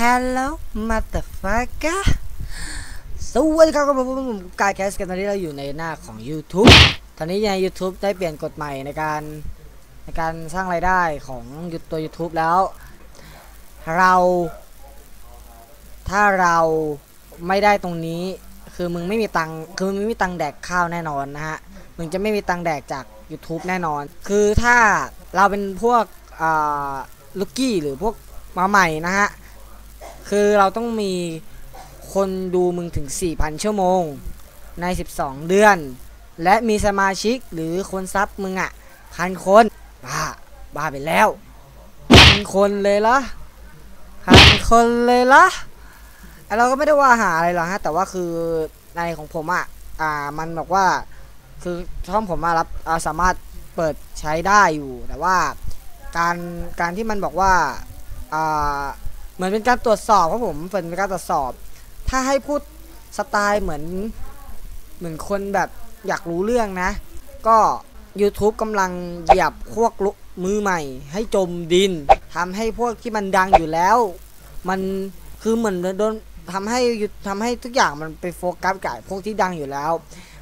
Hello motherfucker สวัสดีครับผมผมกายแคสกันตอนนี้เราอยู่ในหน้าของ YouTube ตอนนี้ใน YouTube ได้เปลี่ยนกฎใหม่ในการในการสร้างรายได้ของตัว YouTube แล้ว เรา ถ้าเราไม่ได้ตรงนี้ คือมึงไม่มีตังคือมึงไม่มีตังแดกข้าวแน่นอนนะฮะ มึงจะไม่มีตังแดกจาก YouTube แน่นอน คือถ้าเราเป็นพวกอ่าลูกกี้หรือพวกมาใหม่นะฮะ คือเราต้องมีคนดูมึงถึง 4,000 ชั่วโมง ใน 12 เดือน และมีสมาชิกหรือคนซับมึงอะพันคน บ้า บ้าไปแล้วพันคนเลยละพันคนเลยละไอเราก็ไม่ได้ว่าหาอะไรหรอกฮะ แต่ว่าคือในของผมอะ อ่า มันบอกว่า คือช่องผมมารับาสามารถเปิดใช้ได้อยู่ แต่ว่าการ การที่มันบอกว่า อ่า เหมือนเป็นการตรวจสอบครับผมเป็นการตรวจสอบ ถ้าให้พูดสไตล์เหมือนเหมือนคนแบบอยากรู้เรื่องนะ ก็ YouTube กำลังเหยียบพวกลุมือใหม่ ให้จมดินทำให้พวกที่มันดังอยู่แล้ว มันคือเหมือนโดนทำให้ทำให้ทุกอย่างมันไปโฟกัสกับพวกที่ดังอยู่แล้ว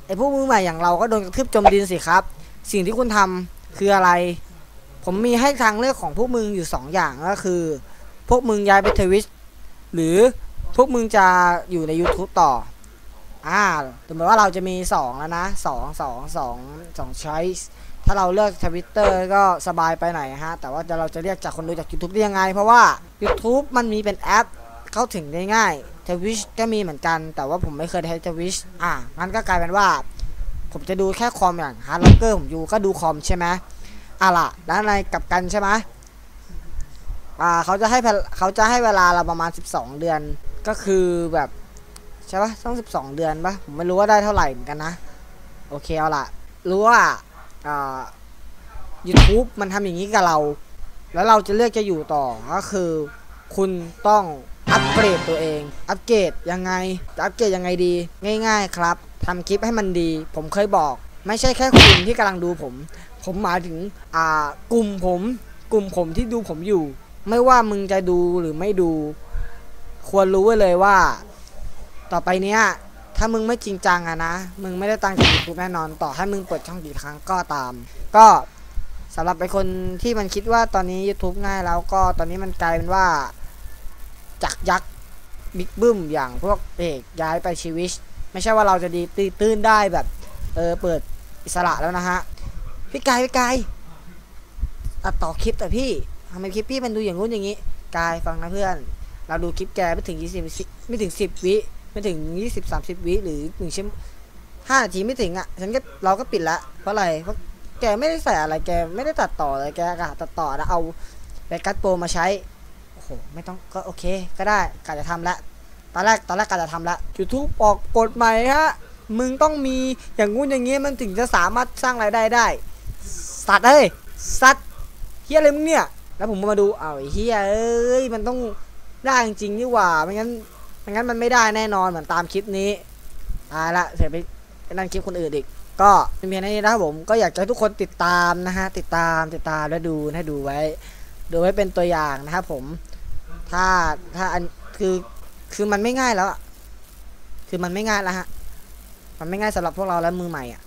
ไอ้พวกมือใหม่อย่างเราก็โดนกระทืบจมดินสิครับ สิ่งที่คุณทำคืออะไร ผมมีให้ทางเลือกของพวกมึงอยู่ 2 อย่างก็คือ พวกมึงย้ายไปทวิชหรือพวกมึงจะอยู่ใน YouTube ต่อ อ่าถึงแม้ว่าเราจะมี 2 แล้วนะ2 2 2 2 choice ถ้าเราเลือกทวิตเตอร์ก็สบายไปหน่อยฮะ แต่ว่าเราจะเรียกจากคนดูจาก YouTube ได้ยังไง เพราะว่า YouTube มันมีเป็นแอปเข้าถึงได้ง่ายทวิชก็มีเหมือนกัน แต่ว่าผมไม่เคยใช้ทวิชอะงั้นก็กลายเป็นว่า ผมจะดูแค่คอมอย่างฮาร์ดล็อกเกอร์ผมอยู่ก็ดูคอมใช่ไหมอะล่ะ แล้วในกับกันใช่ไหม อ่าเขาจะให้เขาจะให้เวลาเราประมาณ 12 เดือนก็คือแบบใช่ปะต้อง 12 เดือนปะผมไม่รู้ว่าได้เท่าไหร่เหมือนกันนะ โอเคเอาล่ะรู้ว่าอ่า YouTube มันทำอย่างนี้กับเรา แล้วเราจะเลือกจะอยู่ต่อก็คือ คุณต้องอัปเกรดตัวเอง อัปเกรดยังไงจะอัปเกรดยังไงดี ง่าย ๆ ครับทำคลิปให้มันดี ผมเคยบอก ไม่ใช่แค่คุณที่กำลังดูผม ผมหมายถึงอ่ากลุ่มผม กลุ่มผมที่ดูผมอยู่ ไม่ว่ามึงจะดูหรือไม่ดู ควรรู้ไว้เลยว่า ต่อไปเนี้ย ถ้ามึงไม่จริงจังอะนะ มึงไม่ได้ตังค์จากยูทูบแน่นอน ต่อให้มึงเปิดช่องกี่ครั้งก็ตาม ก็สำหรับไอคนที่มันคิดว่าตอนนี้ YouTube ง่ายแล้วก็ตอนนี้มันกลายเป็นว่า จากยักษ์บิ๊กบึ้มอย่างพวกเอกย้ายไปชีวิชไม่ใช่ว่าเราจะดีตีตื้นได้แบบเออเปิดอิสระแล้วนะฮะ พี่กายพี่กายตัดต่อคลิปแต่พี่ ทำไมคลิปพี่มันดูอย่างงู้นอย่างนี้ กายฟังนะเพื่อน เราดูคลิปแกไม่ถึง20ไม่ถึง 10 วิไม่ถึง 20 30 วิหรือหนึ่งชั่วโมงห้านาทีไม่ถึงอะ ฉันก็เราก็ปิดละ เพราะอะไร เพราะแกไม่ได้ใส่อะไร แกไม่ได้ตัดต่ออะไรแกกะตัดต่อแล้วเอาแบกัดโปรมาใช้ โอ้โห ไม่ต้องก็โอเค ก็ได้กะจะทำละ ตอนแรกตอนแรกกะจะทำละ YouTube ออกกฎใหม่ฮะ มึงต้องมีอย่างงู้นอย่างงี้มันถึงจะสามารถสร้างรายได้ได้ สัตว์เอ้ย สัตว์เฮียอะไรมึงเนี่ย แล้วผมมาดูเอาวไอ้เฮียเอ้ยมันต้องได้จริงๆนี่หว่าไม่งั้นไม่งั้นมันไม่ได้แน่นอนเหมือนตามคลิปนี้ตายละเสียไปนั่นคลิปคนอื่นอีก ก็เป็นเพียงเท่นี้นะครับผมก็อยากจะให้ทุกคนติดตามนะฮะติดตามติดตามแล้วดูให้ดูไว้ ดูไว้เป็นตัวอย่างนะครับผม ถ้าถ้าอันคือคือมันไม่ง่ายแล้วคือมันไม่ง่ายแล้วฮะมันไม่ง่ายสำหรับพวกเราแล้วมือใหม่อะ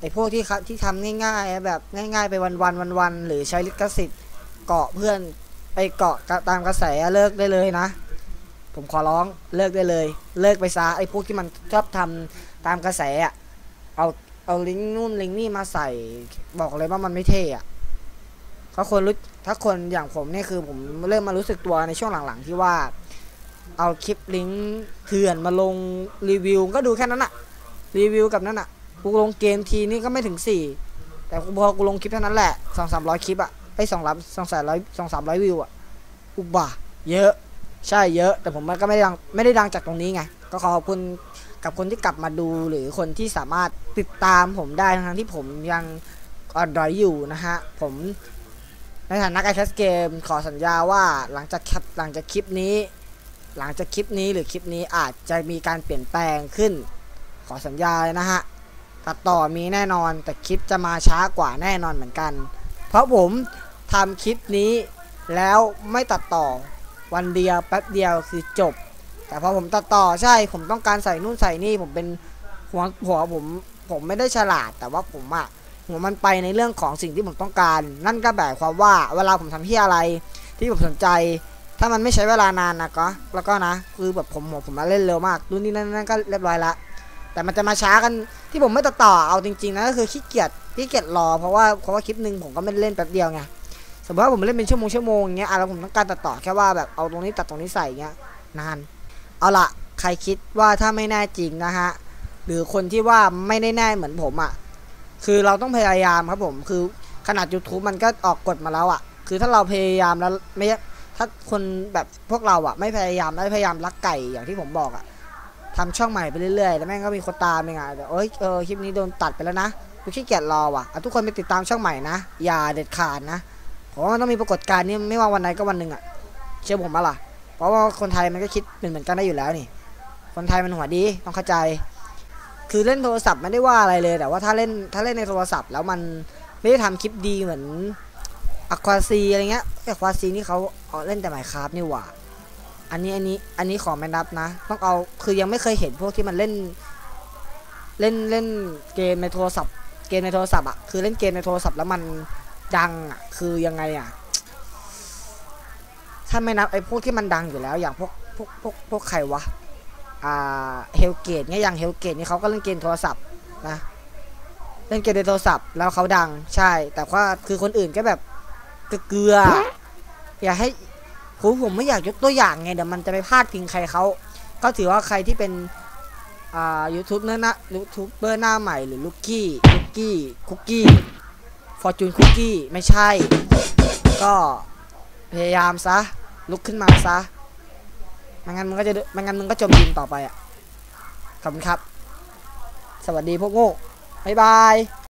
ไอพวกที่ที่ทำง่ายๆแบบง่าย ๆ ไปวันวันวันวันๆหรือใช้ลิขสิทธิ์ เกาะเพื่อนไปเกาะตามกระแสเลิกได้เลยนะ ผมขอร้องเลิกได้เลย เลิกไปซะไอ้พวกที่มันชอบทำตามกระแสอะเอาเอาลิงก์นู่นลิงก์นี่มาใส่บอกเลยว่ามันไม่เท่อะถ้าคนรู้ถ้าคนอย่างผมเนี่ยคือผมเริ่มมารู้สึกตัวในช่วงหลังๆที่ว่า เอาคลิปลิงก์เถื่อนมาลงรีวิว ก็ดูแค่นั้นอะรีวิวกับนั่นอะกูลงเกมทีนี่ก็ไม่ถึงสี่แต่พอกูลงคลิปเท่านั้นแหละสองสามร้อยคลิปอะ ไอสองล้านสองสามร้อยสองสามร้อยวิวอะอุบะเยอะ ใช่เยอะ แต่ผมมันก็ไม่ได้ดังไม่ได้ดังจากตรงนี้ไง ก็ขอบคุณกับคนที่กลับมาดูหรือคนที่สามารถติดตามผมได้ทั้งที่ผมยังอดรอยอยู่นะฮะ ผมในฐานะการแคสเกมขอสัญญาว่าหลังจากหลังจากคลิปนี้ หลังจากคลิปนี้หรือคลิปนี้อาจจะมีการเปลี่ยนแปลงขึ้น ขอสัญญาเลยนะฮะตัดต่อมีแน่นอนแต่คลิปจะมาช้ากว่าแน่นอนเหมือนกัน เพราะผม ทำคลิปนี้แล้วไม่ตัดต่อวันเดียวแป๊บเดียวคือจบ แต่พอผมตัดต่อใช่ผมต้องการใส่นู่นใส่นี่ผมเป็นหัวหัวผมผมไม่ได้ฉลาด แต่ว่าผมอะหัวมันไปในเรื่องของสิ่งที่ผมต้องการ นั่นก็แบบความว่าเวลาผมทำที่อะไร ที่ผมสนใจ ถ้ามันไม่ใช้เวลานานนะก็แล้วก็นะคือแบบผมผมผมมาเล่นเร็วมากดูนนี่นั่นนั่นก็เรียบร้อยละแต่มันจะมาช้ากันที่ผมไม่ตัดต่อเอาจริงๆนะก็คือขี้เกียจขี้เกียจรอเพราะว่าเพราะว่าคลิปหนึ่งผมก็ไม่ได้เล่นแป๊บเดียวไง สมมติว่าผมเล่นเป็นชั่วโมงชั่วโมงอย่างเงี้ยอะแล้วผมต้องการตัดต่อแค่ว่าแบบเอาตรงนี้ตัดตรงนี้ใส่เงี้ยนาน เอาละใครคิดว่าถ้าไม่แน่จริงนะฮะหรือคนที่ว่าไม่ได้แน่เหมือนผมอะ่ะคือเราต้องพยายามครับผมคือขนาด YouTube มันก็ออกกฎมาแล้วอะ่ะ คือถ้าเราพยายามแล้วไม่ถ้าคนแบบพวกเราอะ่ะ ไม่พยายามไม่พยายามรักไก่อย่างที่ผมบอกอะทำช่องใหม่ไปเรื่อยๆ แล้วแม่งก็มีคนตามเองอะเอ้ยเออคลิปนี้โดนตัดไปแล้วนะกูขี้เกียจรอว่ะอะทุกคนไปติดตามช่องใหม่นะอย่าเด็ดขาดนะ เพราะว่าต้องมีปรากฏการณ์นี้ไม่ว่าวันไหนก็วันหนึ่งอะเชื่อผมมาล่ะ เพราะว่าคนไทยมันก็คิดเหมือนเหมือนกันได้อยู่แล้วนี่ คนไทยมันหัวดีต้องเข้าใจ คือเล่นโทรศัพท์ไม่ได้ว่าอะไรเลย แต่ว่าถ้าเล่นถ้าเล่นในโทรศัพท์แล้วมันไม่ได้ทำคลิปดีเหมือนอควาซีอะไรเงี้ยอควาซีนี่เขาเอาเล่นแต่ไมค์คราฟนี่หว่า อันนี้อันนี้อันนี้ขอไม่นับนะ ต้องเอาคือยังไม่เคยเห็นพวกที่มันเล่น เล่นเล่นเกมในโทรศัพท์ เกมในโทรศัพท์อะคือเล่นเกมในโทรศัพท์แล้วมัน ดังอะคือยังไงอะถ้าไม่นับไอ้พวกที่มันดังอยู่แล้ว อย่างพวกพวกพวกพวกใครวะอ่าเฮลเกตเนี่ยอย่างเฮลเกตนี่เขาก็เล่นเกมโทรศัพท์นะเล่นเกมในโทรศัพท์แล้วเขาดังใช่ แต่ว่าคือคนอื่นก็แบบเกลืออย่าให้ผมผมไม่อยากยกตัวอย่างไงเดี๋ยวมันจะไปพาดพิงใครเขาก็ถือว่าใครที่เป็นอ่ายูทูบเนื้อนะยูทูบเบอร์หน้าใหม่หรือลูกกี้ลูกกี้คุกกี้ ฟอร์จูนคุกกี้ไม่ใช่ ก็พยายามซะ ลุกขึ้นมาซะไม่งั้นมึงก็จะไม่งั้นมึงก็จมดินต่อไปอะ ขอบคุณครับ สวัสดีพวกโง่บ๊ายบาย